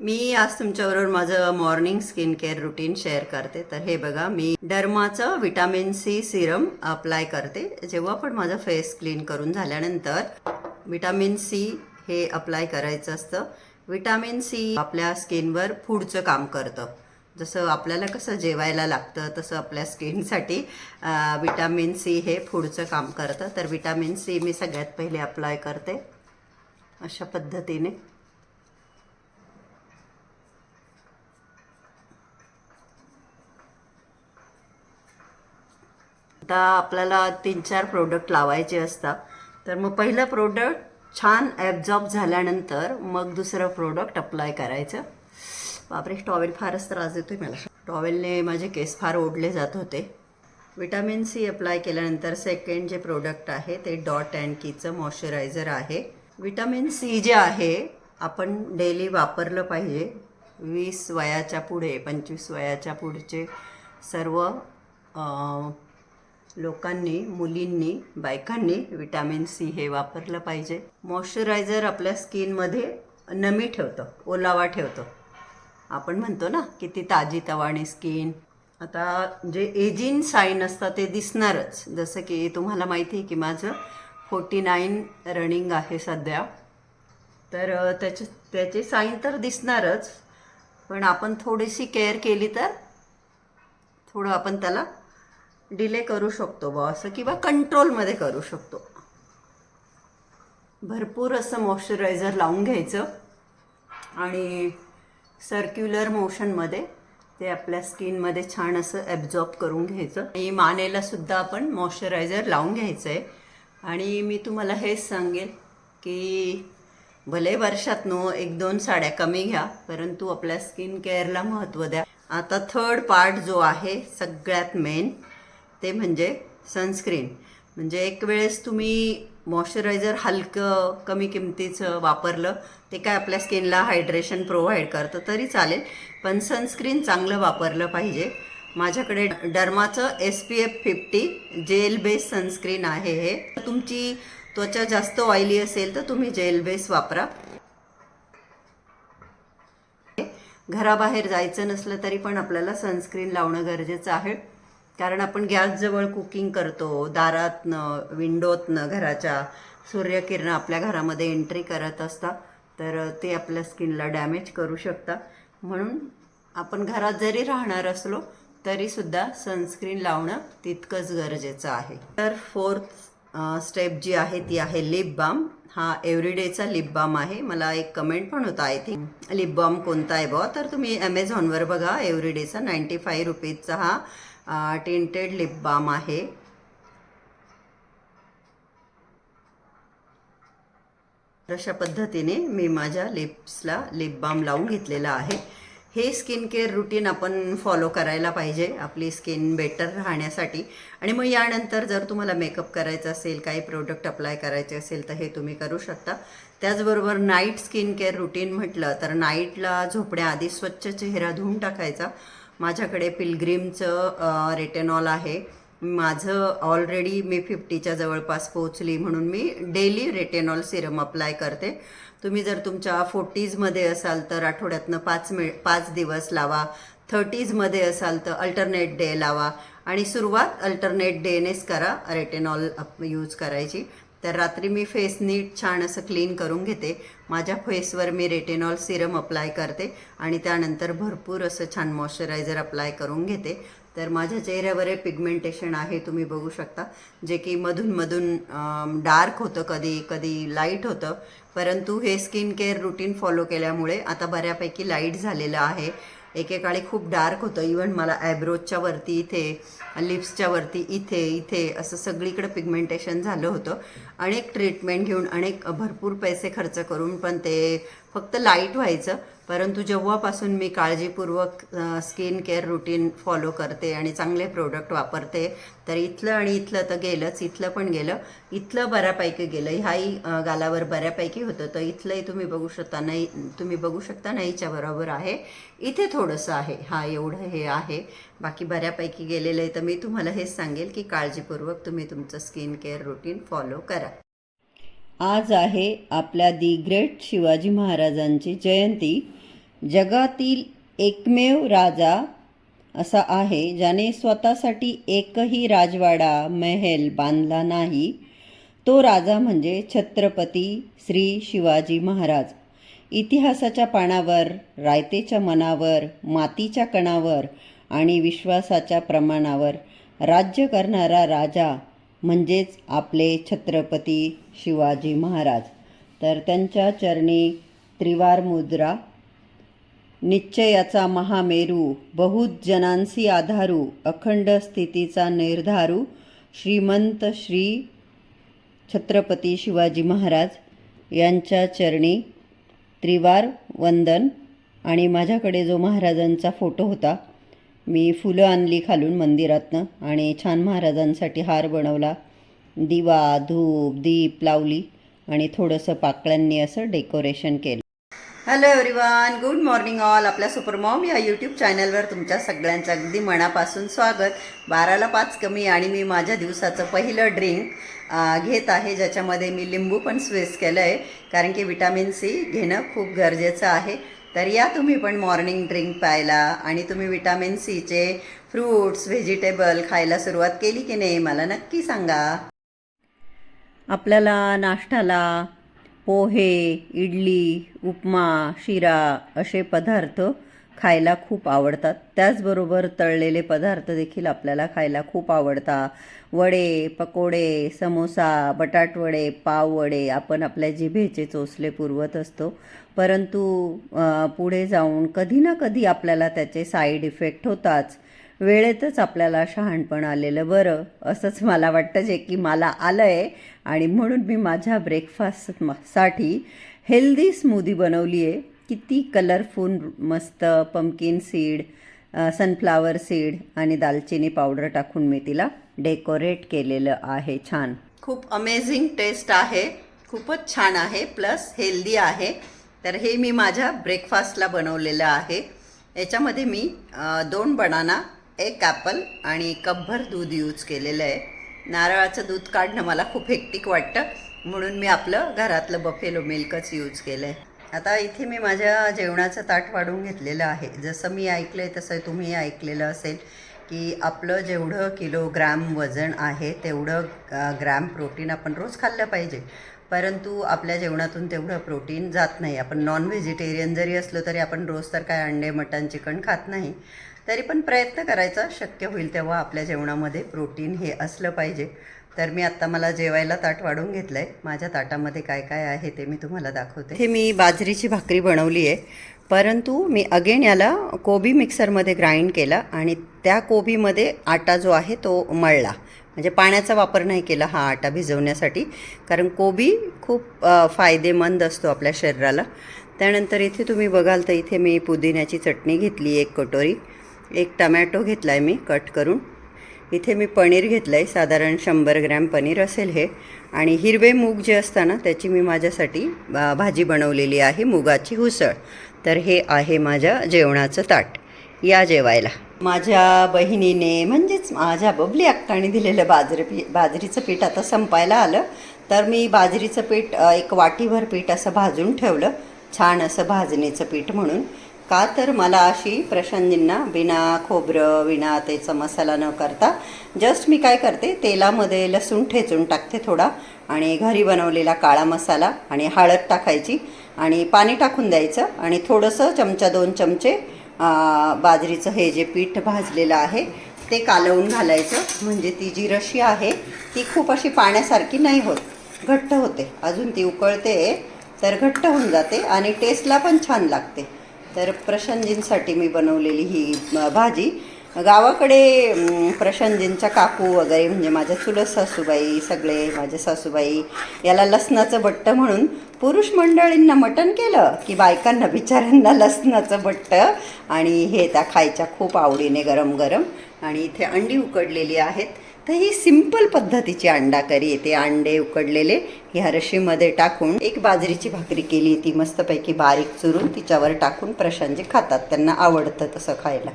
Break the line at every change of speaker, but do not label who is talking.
मी आज तुमच्याबरोबर माझं morning skin care routine share करते. तर हे बघा मी डर्माचं विटामिन सी सिरम अप्लाय करते. जेव्हा पण माझं फेस क्लीन करून झाल्यानंतर विटॅमिन सी हे अप्लाय करायचं असतं. विटॅमिन सी आपल्या स्किनवर फूडचं काम करतं. जसं आपल्याला कसं जेवायला लागतं तसं आपल्या स्किनसाठी विटॅमिन सी हे फूडचं काम करतं. तर विटॅमिन सी मी सगळ्यात पहिले अप्लाय करते. अशा पद्धतीने. आता आपल्याला तीन चार प्रोडक्ट लावायचे असतात. तर मग पहिलं प्रोडक्ट छान ॲब्झॉर्ब झाल्यानंतर मग दुसरं प्रोडक्ट अप्लाय करायचं. बापरे टॉवेल फारच त्रास देतोय मला. टॉवेलने माझे केस फार ओढले जात होते. विटॅमिन सी अप्लाय केल्यानंतर सेकंड जे प्रोडक्ट आहे ते डॉट अँड कीचं मॉइश्चरायझर आहे. विटॅमिन सी जे आहे आपण डेली वापरलं पाहिजे. वीस वयाच्या पुढे पंचवीस वयाच्या पुढचे सर्व लोकांनी मुलींनी बायकांनी विटॅमिन सी हे वापरलं पाहिजे. मॉइश्चरायझर आपल्या स्किनमध्ये नमी ठेवतं ओलावा ठेवतं. आपण म्हणतो ना किती ताजी तवाणी स्किन. आता जे एजिंग साईन असतात ते दिसणारच. जसं की तुम्हाला माहिती आहे की माझं फोर्टी नाईन रनिंग आहे सध्या. तर त्याचे त्याचे साईन तर दिसणारच. पण आपण थोडीशी केअर केली तर? थोडं आपण त्याला डिले करू शकतो बा असं किंवा कंट्रोलमध्ये करू शकतो. भरपूर असं मॉइश्चरायझर लावून घ्यायचं आणि सर्क्युलर मोशनमध्ये ते आपल्या स्किनमध्ये छान असं ॲब्झॉर्ब करून घ्यायचं. आणि मानेला सुद्धा आपण मॉइश्चरायझर लावून घ्यायचं आहे आणि मी तुम्हाला हेच सांगेल की भले वर्षातनं एक दोन साड्या कमी घ्या परंतु आपल्या स्किन केअरला महत्त्व द्या. आता थर्ड पार्ट जो आहे सगळ्यात मेन ते म्हणजे सनस्क्रीन म्हणजे एक वेळेस तुम्ही मॉइश्चरायझर हलकं कमी किमतीचं वापरलं ते काय आपल्या स्किनला हायड्रेशन प्रोव्हाइड करतं तरी चालेल. पण सनस्क्रीन चांगलं वापरलं पाहिजे. माझ्याकडे डर्माचं S P F fifty gel base sunscreen आहे हे. तुमची त्वचा जास्त ऑइली असेल तर तुम्ही जेल बेस वापरा. घराबाहेर जायचं नसलं तरी पण आपल्याला सनस्क्रीन लावणं गरजेचं आहे. कारण आपण गॅसजवळ कुकिंग करतो दारातनं विंडोतनं घराच्या सूर्यकिरणं आपल्या घरामध्ये एंट्री करत असतात तर ते आपल्या स्किनला डॅमेज करू शकतात. म्हणून आपण घरात जरी राहणार असलो तरीसुद्धा सनस्क्रीन लावणं तितकंच गरजेचं आहे. तर फोर्थ स्टेप जी आहे ती आहे लिप बाम हा एव्हरीडेचा लिप बाम आहे. मला एक कमेंट पण होता आय थिंक लिप बाम कोणता आहे बुवा? तर तुम्ही ॲमेझॉनवर बघा एव्हरीडेचा नाईंटी फाय रुपीजचा हा टिंटेड लिप बाम आहे. अशा पद्धतीने मी माझ्या लिप्सला लिप बाम लावून घेतलेला आहे. हे स्किन केअर रुटीन आपण फॉलो करायला पाहिजे. आपली स्किन बेटर राहण्यासाठी. आणि मग यानंतर जर तुम्हाला मेकअप करायचा असेल काही प्रोडक्ट अप्लाय करायचे असेल तर हे तुम्ही करू शकता. त्याचबरोबर नाईट स्किन केअर रुटीन म्हटलं तर नाईटला झोपण्याआधी स्वच्छ चेहरा धुवून टाकायचा. माझ्याकडे पिलग्रीमचं रेटेनॉल आहे. माझं ऑलरेडी मी फिफ्टीच्या जवळपास पोहोचली म्हणून मी डेली रेटेनॉल सिरम अप्लाय करते. तुम्ही जर तुमच्या फोर्टीजमध्ये असाल तर आठवड्यातनं पाच मिळ पाच दिवस लावा. थर्टीजमध्ये असाल तर अल्टरनेट डे लावा. आणि सुरुवात अल्टरनेट डेनेच करा रेटेनॉल यूज करायची. तर रात्री मी फेस नीट छान असं क्लीन करून घेते. माझ्या फेसवर मी रेटेनॉल सिरम अप्लाय करते. आणि त्यानंतर भरपूर असं छान मॉइश्चरायझर अप्लाय करून घेते. तर माझ्या चेहऱ्यावर हे पिगमेंटेशन आहे तुम्ही बघू शकता. जे की मधूनमधून डार्क होतं कधी कधी लाइट होतं. परंतु हे स्किन केअर रुटीन फॉलो केल्यामुळे आता बऱ्यापैकी लाइट झालेलं आहे. एकेकाळी खूप डार्क होतं. इवन मला ॲब्रोजच्या वरती इथे लिप्सच्या वरती इथे इथे असं सगळीकडे पिगमेंटेशन झालं होतं. अनेक ट्रीटमेंट घेऊन अनेक भरपूर पैसे खर्च करून पण ते फक्त लाइट व्हायचं. परंतु जेव्हापासून मी काळजीपूर्वक स्किन केअर रुटीन फॉलो करते आणि चांगले प्रोडक्ट वापरते तर इथलं आणि इथलं तर गेलंच इथलं पण गेलं. इथलं बऱ्यापैकी गेलं. ह्याही गालावर बऱ्यापैकी होतं. तर इथलंही तुम्ही बघू शकता नाही तुम्ही बघू शकता नाहीच्या बरोबर आहे. इथे थोडंसं आहे. हा एवढं हे आहे. बाकी बऱ्यापैकी गेलेलं आहे. तर मी तुम्हाला हेच सांगेल की काळजीपूर्वक तुम्ही तुमचं स्किन केअर रुटीन फॉलो करा. आज आहे आपल्या दी ग्रेट शिवाजी महाराजांची जयंती. जगातील एकमेव राजा असा आहे ज्याने स्वतःसाठी एकही राजवाडा महल बांधला नाही. तो राजा म्हणजे छत्रपती श्री शिवाजी महाराज. इतिहासाच्या पानावर रायतेच्या मनावर मातीच्या कणावर आणि विश्वासाच्या प्रमाणावर राज्य करणारा राजा म्हणजेच आपले छत्रपती शिवाजी महाराज. तर त्यांच्या चरणी त्रिवार मुद्रा निश्चयाचा महामेरू बहुत जनांसी आधारू अखंड स्थितीचा निर्धारू श्रीमंत श्री छत्रपती शिवाजी महाराज यांच्या चरणी त्रिवार वंदन आणि माझ्याकडे जो महाराजांचा फोटो होता मी फुलं आणली खालून मंदिरातनं आणि छान महाराजांसाठी हार बनवला. दिवा धूप दीप लावली आणि थोडंसं पाकळ्यांनी असं डेकोरेशन केलं. Hello everyone good morning all आपल्या सुपरमॉम या यूट्यूब चॅनलवर तुमच्या सगळ्यांचं अगदी मनापासून स्वागत. बाराला पाच कमी आणि मी माझ्या दिवसाचं पहिलं ड्रिंक घेत आहे ज्याच्यामध्ये मी लिंबू पण स्वेस केलं आहे कारण की विटॅमिन सी घेणं खूप गरजेचं आहे. तर या तुम्ही पण मॉर्निंग ड्रिंक प्यायला आणि तुम्ही विटॅमिन सीचे फ्रूट्स व्हेजिटेबल खायला सुरुवात केली की नाही मला नक्की सांगा. आपल्याला नाश्त्याला पोहे इडली उपमा शिरा असे पदार्थ खायला खूप आवडतात. त्याचबरोबर तळलेले पदार्थ देखील आपल्याला खायला खूप आवडतात. वडे पकोडे समोसा बटाटवडे पाववडे आपण आपल्या जिभेचे चोचले पुरवत असतो. परंतु पुढे जाऊन कधी ना कधी आपल्याला त्याचे साईड इफेक्ट होताच. वेळेतच आपल्याला शहाणपण आलेलं बरं असंच मला वाटतं जे की मला आलं आहे आणि म्हणून मी माझ्या ब्रेकफास्टसाठी हेल्दी स्मूदी बनवली आहे किती कलरफुल मस्त पम्पकिन सीड सनफ्लावर सीड आणि दालचिनी पावडर टाकून मी तिला डेकोरेट केलेलं आहे छान. खूप अमेझिंग टेस्ट आहे. खूपच छान आहे प्लस हेल्दी आहे. तर हे मी माझ्या ब्रेकफास्टला बनवलेलं आहे. याच्यामध्ये मी दोन बनाना एक ॲपल आणि कपभर दूध यूज केलेलं आहे. नारळाचं दूध काढणं मला खूप हेक्टिक वाटतं. म्हणून मी आपलं घरातलं बफेलो मिल्कच यूज केलं आहे आता इथे मी माझ्या जेवणाचं ताट वाढून घेतलेलं आहे. जसं मी ऐकलं आहे तसं तुम्ही ऐकलेलं असेल की आपलं जेवढं किलोग्रॅम वजन आहे तेवढं ग्रॅम प्रोटीन आपण रोज खाल्लं पाहिजे. परंतु आपल्या जेवणातून तेवढं प्रोटीन जात नाही. आपण नॉन व्हेजिटेरियन जरी असलो तरी आपण रोज तर काय अंडे मटण चिकन खात नाही. तरी पण प्रयत्न करायचा शक्य होईल तेव्हा आपल्या जेवणामध्ये प्रोटीन हे असलं पाहिजे. तर मी आत्ता मला जेवायला ताट वाढून घेतलं आहे माझ्या ताटामध्ये काय काय आहे ते मी तुम्हाला दाखवते. हे मी बाजरीची भाकरी बनवली आहे. परंतु मी अगेन याला कोबी मिक्सरमध्ये ग्राइंड केला आणि त्या कोबीमध्ये आटा जो आहे तो मळला. म्हणजे पाण्याचा वापर नाही केला हा आटा भिजवण्यासाठी. कारण कोबी खूप फायदेमंद असतो आपल्या शरीराला. त्यानंतर इथे तुम्ही बघाल तर इथे मी पुदिन्याची चटणी घेतली एक कटोरी. एक टमॅटो घेतला आहे मी कट करून. इथे मी पनीर घेतलं आहे साधारण शंभर ग्रॅम पनीर असेल हे. आणि हिरवे मूग जे असतं ना त्याची मी माझ्यासाठी भाजी बनवलेली आहे मुगाची उसळ. तर हे आहे माझ्या जेवणाचं ताट. या जेवायला. माझ्या बहिणीने म्हणजेच माझ्या बबली अक्काने दिलेलं बाजरी पी बाजरीचं पीठ आता संपायला आलं. तर मी बाजरीचं पीठ एक वाटीभर पीठ असं भाजून ठेवलं. छान असं भाजणीचं पीठ म्हणून. का तर मला अशी प्रशांतींना बिना खोबरं विना त्याचा मसाला न करता जस्ट मी काय करते तेलामध्ये लसूण ठेचून टाकते थोडा आणि घरी बनवलेला काळा मसाला आणि हळद टाकायची आणि पाणी टाकून द्यायचं आणि थोडंसं चमचा दोन चमचे बाजरीचं हे जे पीठ भाजलेलं आहे ते कालवून घालायचं. म्हणजे ती जी रशी आहे ती खूप अशी पाण्यासारखी नाही होत. घट्ट होते. अजून ती उकळते तर घट्ट होऊन जाते आणि टेस्टला पण छान लागते. तर प्रशांतजींसाठी मी बनवलेली ही भाजी. गावाकडे अम, प्रशांतजींच्या काकू वगैरे म्हणजे माझ्या चुलत सासूबाई सगळे माझे सासूबाई याला लसणाचं बट्ट म्हणून पुरुष मंडळींना मटण केलं की बायकांना बिचाऱ्यांना लसणाचं बट्ट आणि हे त्या खायच्या खूप आवडीने गरम गरम आणि इथे अंडी उकडलेली आहेत. तर ही सिंपल पद्धतीची अंडा करी येते अंडे उकडलेले ह्या रशीमध्ये टाकून एक बाजरीची भाकरी केली ती मस्तपैकी बारीक चुरून तिच्यावर टाकून प्रशांजी खातात. त्यांना आवडतं तसं खायला.